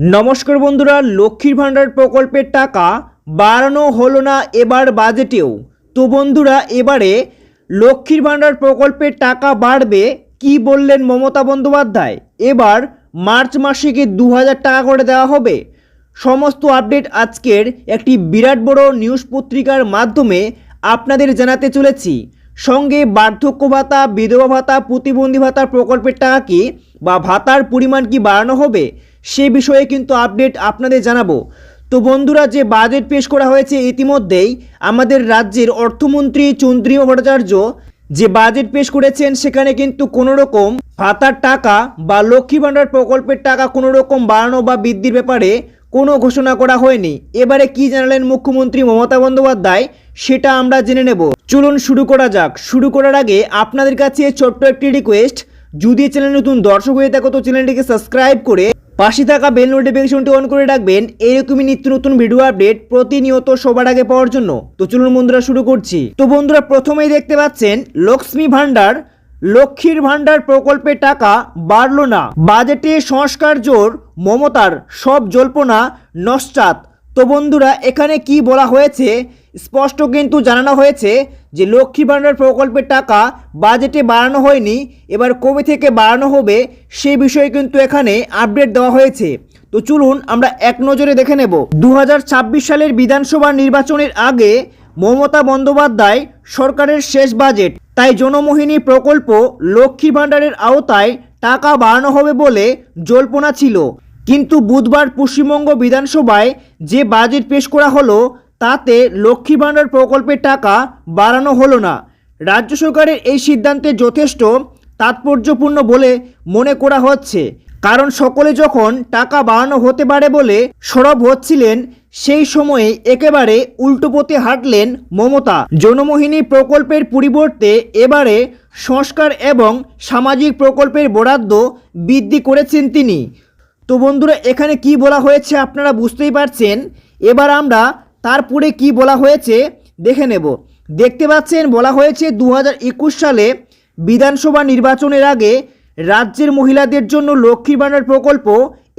নমস্কার বন্ধুরা, লক্ষ্মীর ভাণ্ডার প্রকল্পের টাকা বাড়ানো হলো না, এবার বাজেটেও। তো বন্ধুরা, এবারে লক্ষ্মীর ভাণ্ডার প্রকল্পের টাকা বাড়বে কি বললেন মমতা বন্দ্যোপাধ্যায়? এবার মার্চ মাসে কি দু টাকা করে দেওয়া হবে। সমস্ত আপডেট আজকের একটি বিরাট বড় নিউজ পত্রিকার মাধ্যমে আপনাদের জানাতে চলেছি। সঙ্গে বার্ধক্য ভাতা, বিধবা ভাতা, প্রতিবন্ধী ভাতা প্রকল্পের টাকা কি বা ভাতার পরিমাণ কি বাড়ানো হবে, সে বিষয়ে কিন্তু আপডেট আপনাদের জানাব। তো বন্ধুরা, যে বাজেট পেশ করা হয়েছে ইতিমধ্যেই আমাদের রাজ্যের অর্থমন্ত্রী চন্দ্রিমা ভট্টাচার্য যে বাজেট পেশ করেছেন, সেখানে কিন্তু কোনো রকম ভাতার টাকা বা লক্ষ্মী ভাণ্ডার প্রকল্পের টাকা কোনো রকম বাড়ানো বা বৃদ্ধির ব্যাপারে কোনো ঘোষণা করা হয়নি। এবারে কি জানালেন মুখ্যমন্ত্রী মমতা বন্দ্যোপাধ্যায়, সেটা আমরা জেনে নেব। চলুন শুরু করা যাক। শুরু করার আগে আপনাদের কাছে ছোট্ট একটি রিকোয়েস্ট যদি চ্যানেল নতুন দর্শক হয়ে থাকো, তো চ্যানেলটিকে সাবস্ক্রাইব করে পাশে থাকা বেল নোটিফিকেশনটি অন করে রাখবেন। এরকমই নিত্য নতুন ভিডিও আপডেট প্রতিনিয়ত সবার আগে পাওয়ার জন্য। তো চলুন বন্ধুরা, শুরু করছি। তো বন্ধুরা, প্রথমেই দেখতে পাচ্ছেন লক্ষ্মী ভাণ্ডার, লক্ষ্মীর ভাণ্ডার প্রকল্পের টাকা বাড়লো না। বাজেটে সংস্কার জোর, মমতার সব জল্পনা নস্যাৎ তো বন্ধুরা, এখানে কি বলা হয়েছে? স্পষ্ট কিন্তু জানানো হয়েছে যে লক্ষ্মী ভাণ্ডার প্রকল্পের টাকা বাজেটে বাড়ানো হয়নি। এবার কবে থেকে বাড়ানো হবে সেই বিষয়ে কিন্তু এখানে আপডেট দেওয়া হয়েছে। তো চলুন আমরা এক নজরে দেখে নেব। দু হাজার ছাব্বিশ সালের বিধানসভা নির্বাচনের আগে মমতা বন্দ্যোপাধ্যায় সরকারের শেষ বাজেট, তাই জনমোহিনী প্রকল্প লক্ষ্মী ভাণ্ডারের আওতায় টাকা বাড়ানো হবে বলে জল্পনা ছিল। কিন্তু বুধবার পশ্চিমবঙ্গ বিধানসভায় যে বাজেট পেশ করা হলো, তাতে লক্ষ্মী ভাণ্ডার প্রকল্পের টাকা বাড়ানো হলো না। রাজ্য সরকারের এই সিদ্ধান্তে যথেষ্ট তাৎপর্যপূর্ণ বলে মনে করা হচ্ছে। কারণ সকলে যখন টাকা বাড়ানো হতে পারে বলে সরব হচ্ছিলেন, সেই সময়ে একেবারে উল্টো পথে হাঁটলেন মমতা। জনমোহিনী প্রকল্পের পরিবর্তে এবারে সংস্কার এবং সামাজিক প্রকল্পের বরাদ্দ বৃদ্ধি করেছেন তিনি। তো বন্ধুরা, এখানে কি বলা হয়েছে আপনারা বুঝতেই পারছেন? এবার আমরা তারপরে কি বলা হয়েছে দেখে নেব। দেখতে পাচ্ছেন, বলা হয়েছে দু হাজার একুশ সালে বিধানসভা নির্বাচনের আগে রাজ্যের মহিলাদের জন্য লক্ষ্মী ভাণ্ডার প্রকল্প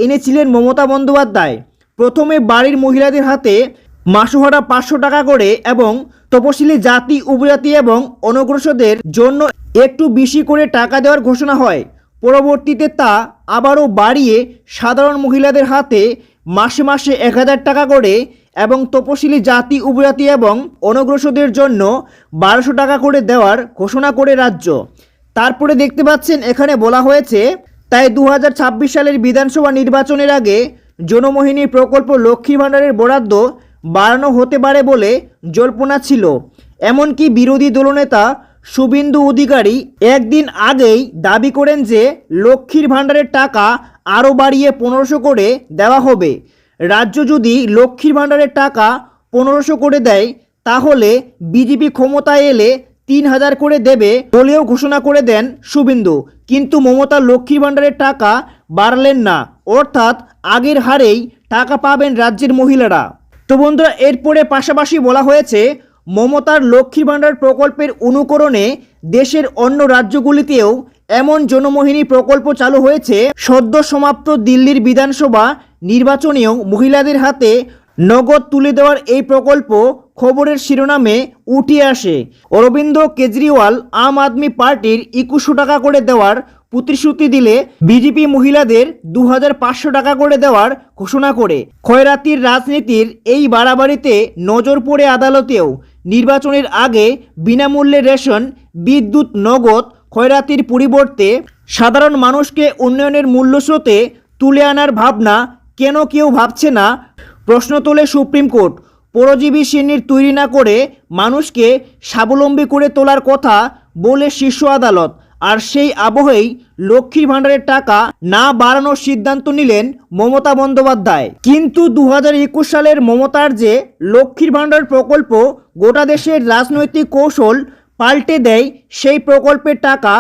এনেছিলেন মমতা বন্দ্যোপাধ্যায়। প্রথমে বাড়ির মহিলাদের হাতে মাসোহারা পাঁচশো টাকা করে এবং তপশিলি জাতি, উপজাতি এবং অনগ্রসরদের জন্য একটু বেশি করে টাকা দেওয়ার ঘোষণা হয়। পরবর্তীতে তা আবারও বাড়িয়ে সাধারণ মহিলাদের হাতে মাসে মাসে এক হাজার টাকা করে এবং তপশিলি জাতি, উপজাতি এবং অনগ্রসরদের জন্য বারোশো টাকা করে দেওয়ার ঘোষণা করে রাজ্য। তারপরে দেখতে পাচ্ছেন, এখানে বলা হয়েছে, তাই দু হাজার ছাব্বিশ সালের বিধানসভা নির্বাচনের আগে জনমোহিনী প্রকল্প লক্ষ্মী ভাণ্ডারের বরাদ্দ বাড়ানো হতে পারে বলে জল্পনা ছিল। এমনকি বিরোধী দলনেতা শুভেন্দু অধিকারী একদিন আগেই দাবি করেন যে লক্ষ্মীর ভাণ্ডারের টাকা আরও বাড়িয়ে পনেরোশো করে দেওয়া হবে। রাজ্য যদি লক্ষ্মীর ভাণ্ডারের টাকা পনেরোশো করে দেয়, তাহলে বিজেপি ক্ষমতায় এলে তিন হাজার করে দেবে বলেও ঘোষণা করে দেন শুভেন্দু। কিন্তু মমতা লক্ষ্মীর ভাণ্ডারের টাকা বাড়লেন না। অর্থাৎ আগের হারেই টাকা পাবেন রাজ্যের মহিলারা। তো বন্ধুরা, এরপরে পাশাপাশি বলা হয়েছে মমতার লক্ষ্মী ভাণ্ডার প্রকল্পের অনুকরণে দেশের অন্য রাজ্যগুলিতেও এমন জনমোহিনী প্রকল্প চালু হয়েছে। সদ্য সমাপ্ত দিল্লির বিধানসভা নির্বাচনেও মহিলাদের হাতে নগদ তুলে দেওয়ার এই প্রকল্প খবরের শিরোনামে উঠে আসে। অরবিন্দ কেজরিওয়াল আম আদমি পার্টির একুশশো টাকা করে দেওয়ার প্রতিশ্রুতি দিলে বিজেপি মহিলাদের দু হাজার পাঁচশো টাকা করে দেওয়ার ঘোষণা করে। খয়রাতির রাজনীতির এই বাড়াবাড়িতে নজর পড়ে আদালতেও। নির্বাচনের আগে বিনামূল্যে রেশন, বিদ্যুৎ, নগদ খয়রাতির পরিবর্তে সাধারণ মানুষকে উন্নয়নের মূল্যস্রোতে তুলে আনার ভাবনা কেন কেউ ভাবছে না প্রশ্ন তোলে সুপ্রিম কোর্ট। পরজীবী শ্রেণির তৈরি না করে মানুষকে স্বাবলম্বী করে তোলার কথা বলে শীর্ষ আদালত। আর সেই আবহেই লক্ষ্মীর ভাণ্ডারের টাকা না বাড়ানোর সিদ্ধান্ত নিলেন মমতা বন্দ্যোপাধ্যায়। কিন্তু দু হাজার একুশ সালের মমতার যে লক্ষ্মীর ভাণ্ডার প্রকল্প গোটা দেশের রাজনৈতিক কৌশল পাল্টে দেয়, সেই প্রকল্পের টাকা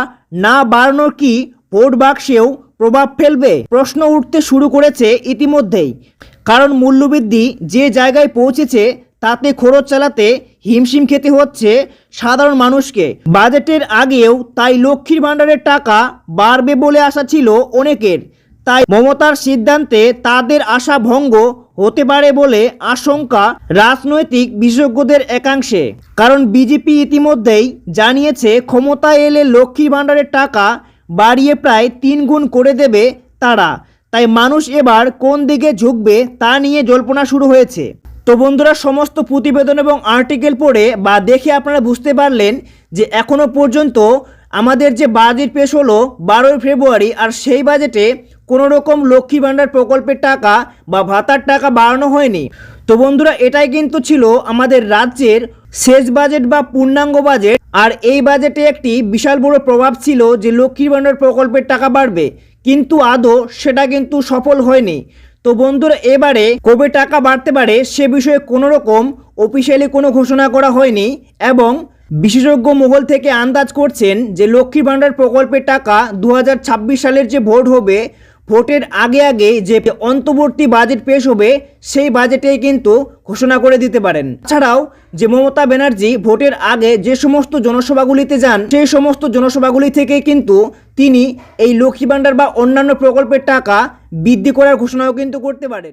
না বাড়ানোর কি ভোট বাক্সেও প্রভাব ফেলবে? প্রশ্ন উঠতে শুরু করেছে ইতিমধ্যেই। কারণ মূল্যবৃদ্ধি যে জায়গায় পৌঁছেছে, তাতে খরচ চালাতে হিমশিম খেতে হচ্ছে সাধারণ মানুষকে। বাজেটের আগেও তাই লক্ষ্মীর ভাণ্ডারের টাকা বাড়বে বলে আশা ছিল অনেকের। তাই মমতার সিদ্ধান্তে তাদের আশা ভঙ্গ হতে পারে বলে আশঙ্কা রাজনৈতিক বিশেষজ্ঞদের একাংশে। কারণ বিজেপি ইতিমধ্যেই জানিয়েছে, ক্ষমতায় এলে লক্ষ্মীর ভাণ্ডারের টাকা বাড়িয়ে প্রায় তিন গুণ করে দেবে তারা। তাই মানুষ এবার কোন দিকে ঝুঁকবে তা নিয়ে জল্পনা শুরু হয়েছে। তো বন্ধুরা, সমস্ত প্রতিবেদন এবং আর্টিকেল পড়ে বা দেখে আপনারা বুঝতে পারলেন যে এখনও পর্যন্ত আমাদের যে বাজেট পেশ হলো বারোই ফেব্রুয়ারি আর সেই বাজেটে কোনো রকম লক্ষ্মী ভাণ্ডার প্রকল্পের টাকা বা ভাতার টাকা বাড়ানো হয়নি। তো বন্ধুরা, এটাই কিন্তু ছিল আমাদের রাজ্যের শেষ বাজেট বা পূর্ণাঙ্গ বাজেট। আর এই বাজেটে একটি বিশাল বড় প্রভাব ছিল যে লক্ষ্মীর ভাণ্ডার প্রকল্পের টাকা বাড়বে। কিন্তু আদৌ সেটা কিন্তু সফল হয়নি। তো বন্ধুরা, এবারে কবে টাকা বাড়তে পারে সে বিষয়ে কোনো রকম অফিসিয়ালি কোনো ঘোষণা করা হয়নি এবং বিশেষজ্ঞ মহল থেকে আন্দাজ করছেন যে লক্ষ্মী ভাণ্ডার প্রকল্পের টাকা দু হাজার ছাব্বিশ সালের যে ভোট হবে ভোটের আগে আগে যে অন্তর্বর্তী বাজেট পেশ হবে, সেই বাজেটেই কিন্তু ঘোষণা করে দিতে পারেন। ছাড়াও যে মমতা ব্যানার্জি ভোটের আগে যে সমস্ত জনসভাগুলিতে যান, সেই সমস্ত জনসভাগুলি থেকে কিন্তু তিনি এই লক্ষ্মী ভাণ্ডার বা অন্যান্য প্রকল্পের টাকা বৃদ্ধি করার ঘোষণাও কিন্তু করতে পারেন।